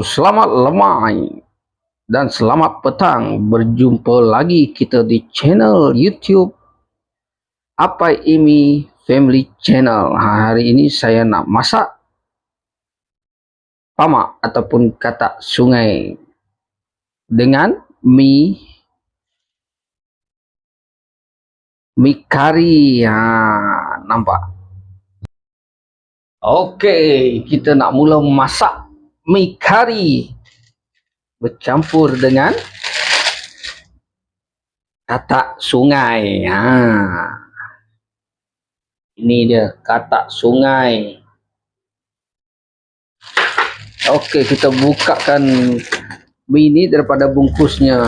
selamat lemai dan selamat petang. Berjumpa lagi kita di channel YouTube Apa Ini Family Channel. Ha, hari ini saya nak masak pamak ataupun katak sungai dengan mi mi kari. Ha, nampak? Okey, kita nak mula masak mi kari bercampur dengan katak sungai. Ha. Ini dia katak sungai. Okey, kita bukakan mi ni daripada bungkusnya.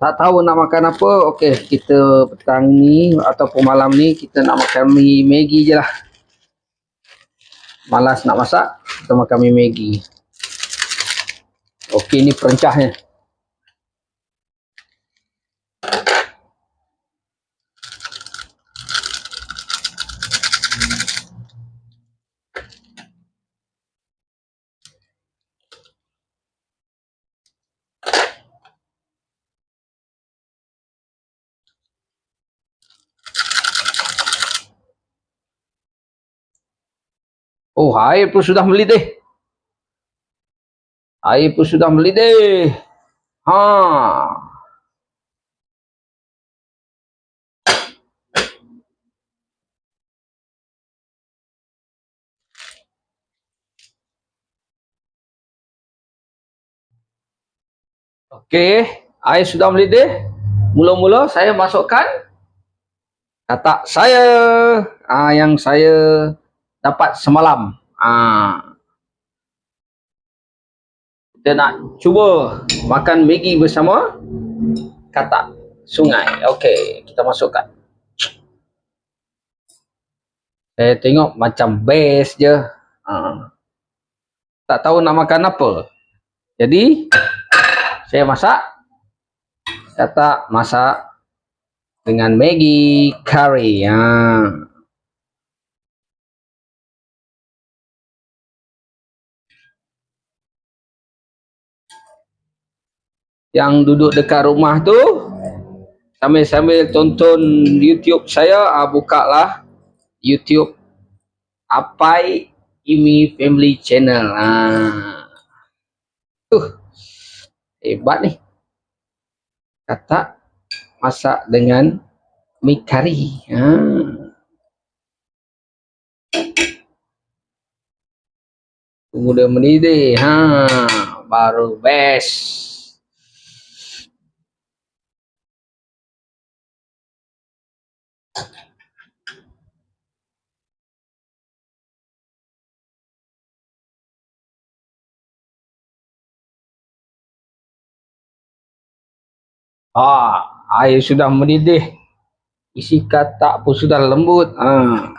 Tak tahu nak makan apa. Okey kita petang ni ataupun malam ni kita nak makan mi Maggi je lah. Malas nak masak kita makan mi Maggi. Okey ni perencahnya Oh, air pun sudah mendidih. Air pun sudah mendidih. Ha. Okey, air sudah mendidih. Mula-mula saya masukkan katak saya ah, yang saya dapat semalam. Ha. Kita nak cuba makan Maggi bersama katak sungai. Okey, kita masukkan. Saya tengok macam best je. Ha. Tak tahu nak makan apa. Jadi, saya masak. Katak masak dengan Maggi curry. Ha. Yang duduk dekat rumah tu sambil-sambil tonton YouTube saya uh, buka lah YouTube Apai Imi Family Channel. Ah. Uh, hebat ni. Kata masak dengan mi kari. Ha. Tunggu dia mendidih. Ha, baru best. Ah, air sudah mendidih. Isi katak pun sudah lembut. Ah.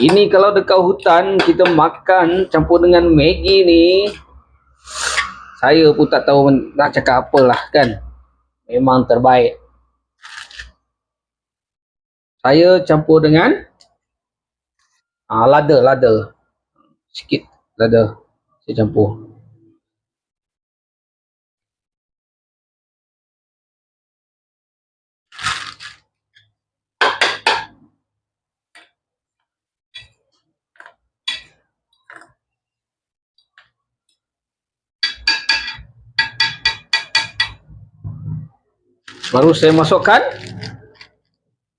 Ini kalau dekat hutan kita makan campur dengan Maggi ni. Saya pun tak tahu nak cakap apalah kan. Memang terbaik. Saya campur dengan ah, lada, lada. Sikit lada. Saya campur. Baru saya masukkan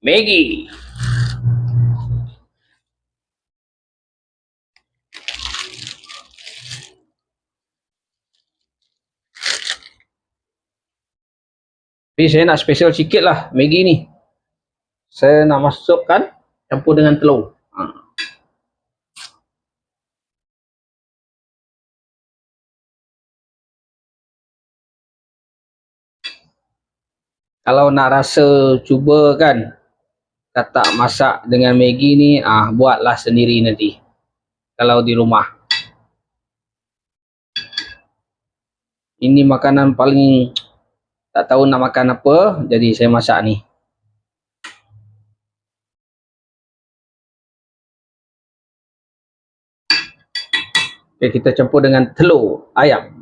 Maggi. Tapi saya nak special sikit lah Maggi ni. Saya nak masukkan campur dengan telur. Ha. kalau nak rasa cuba kan kata masak dengan Maggi ni ah buatlah sendiri nanti. Kalau di rumah. Ini makanan paling tak tahu nak makan apa jadi saya masak ni. Okay, kita campur dengan telur ayam.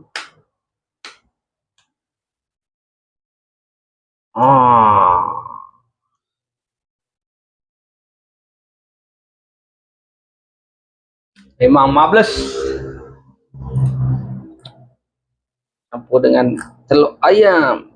memang marvelous campur dengan telur ayam.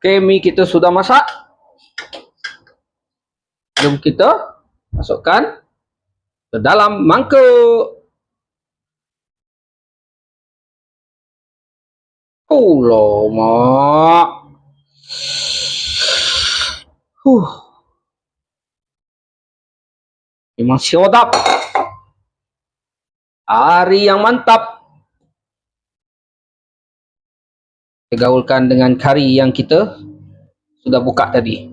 Okey, mi kita sudah masak. Jom kita masukkan ke dalam mangkuk. Oh, mak. Huh. Memang sedap. Hari yang mantap. Gaulkan dengan kari yang kita sudah buka tadi.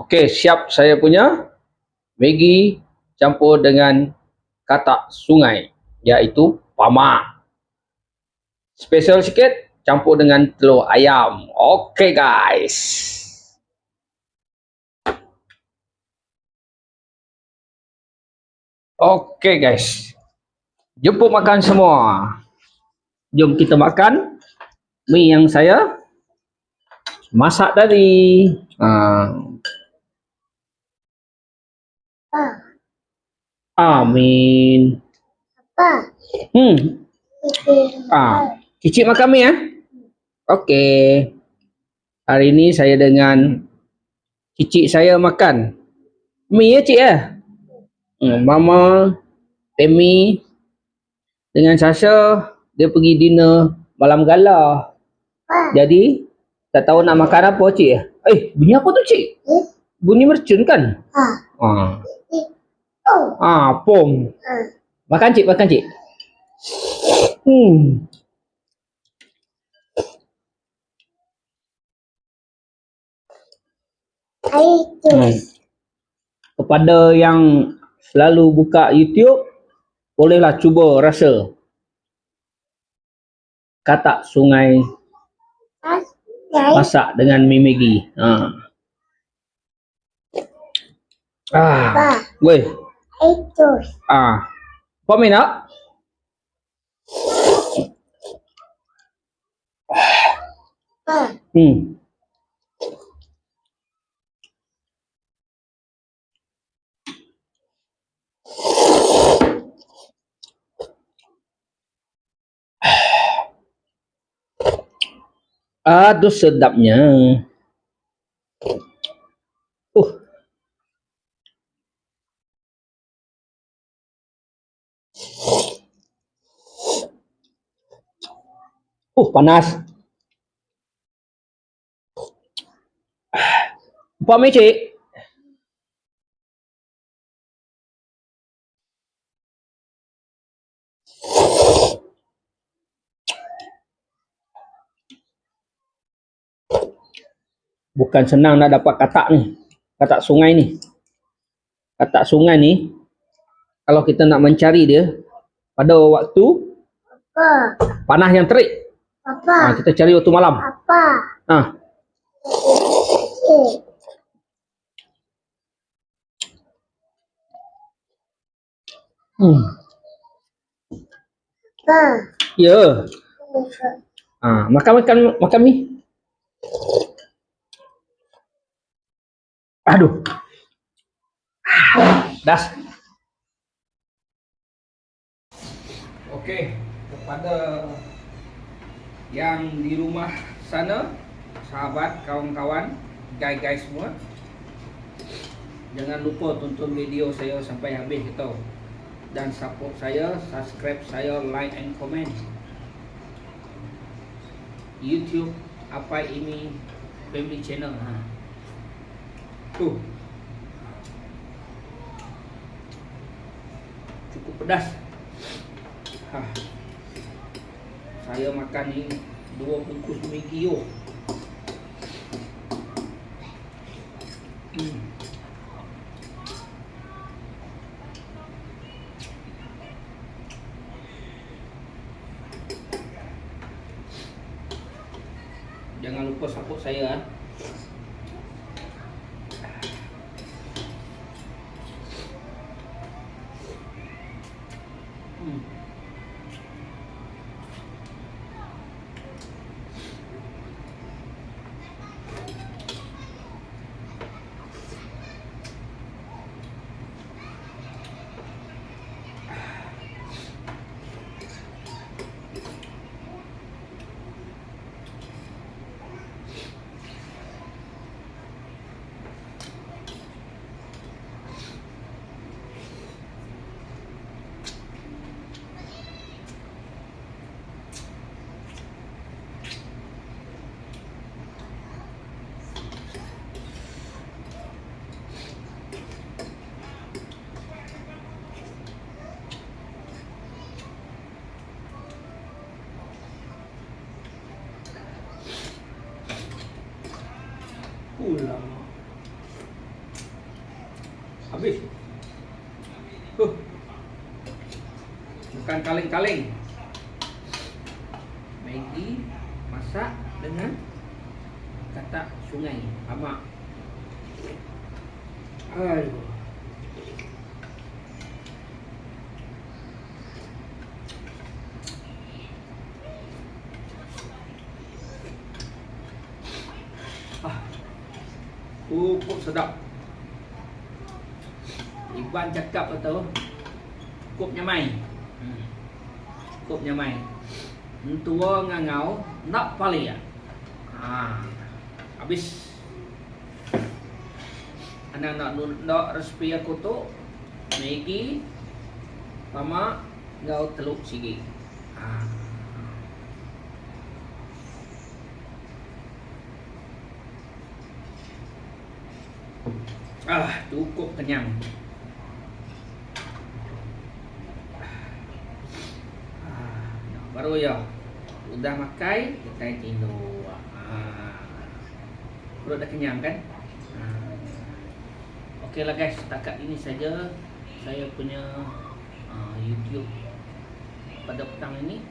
Okey, siap saya punya Maggi campur dengan katak sungai iaitu pamak. Special sikit campur dengan telur ayam. Okey guys. Okey guys. Jemput makan semua. Jom kita makan mi yang saya masak tadi. Ha. Amin. Apa? Hmm. Ah, cicit makan mi eh? Okey. Hari ni saya dengan cicit saya makan. Mi ya cik ya? Hmm, mama, Temi dengan Sasha dia pergi dinner malam gala. Jadi tak tahu nak makan apa cik ya? Eh, bunyi apa tu cik? Eh? Bunyi mercun kan? Ah, Oh. ah pom. Ah. Makan cik, makan cik. Hmm. Itu. Hmm. Kepada yang selalu buka YouTube, bolehlah cuba rasa katak sungai masak dengan mi Maggi. Ha. Ah, weh. Ah. Apa mi nak? Apa? Hmm. Aduh sedapnya. Uh. Uh, panas. Pak mi Bukan senang nak dapat katak ni. Katak sungai ni. Katak sungai ni kalau kita nak mencari dia pada waktu Apa? panas yang terik. Apa? Ha, kita cari waktu malam. Apa? Ha, Eh. hmm. Apa? Ya. Ha, makan makan makan mi. Aduh. Das. Okey, kepada yang di rumah sana, sahabat, kawan-kawan, guys-guys semua, jangan lupa tonton video saya sampai habis tau. Dan support saya, subscribe saya, like and comment. YouTube apa ini family channel ha. Tu. Cukup pedas. Ha. Saya makan ini dua bungkus megio. Hmm. Jangan lupa support saya ah. Eh. Kaleng-kaleng. Maggi masak dengan katak sungai Amak. Aduh. Ah. Cukup sedap. Iban cakap betul. Cukup nyamai. Hmm. Cukup nyamai. Tua ngangau nak palia. Ha. Habis. Anak-anak nak resipi aku tu Maggi sama ngau teluk sigi. Ha. Ah, cukup kenyang. Ah, baru ya. Udah makai, kita tidur. Ah. Perut dah kenyang kan? Ah. Okeylah guys, setakat ini saja saya punya ah, YouTube pada petang ini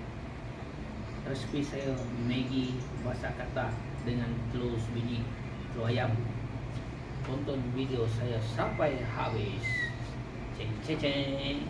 resipi saya Maggi masak kata dengan telur sebiji telur ayam tonton video saya sampai habis. Ceng ceng ceng.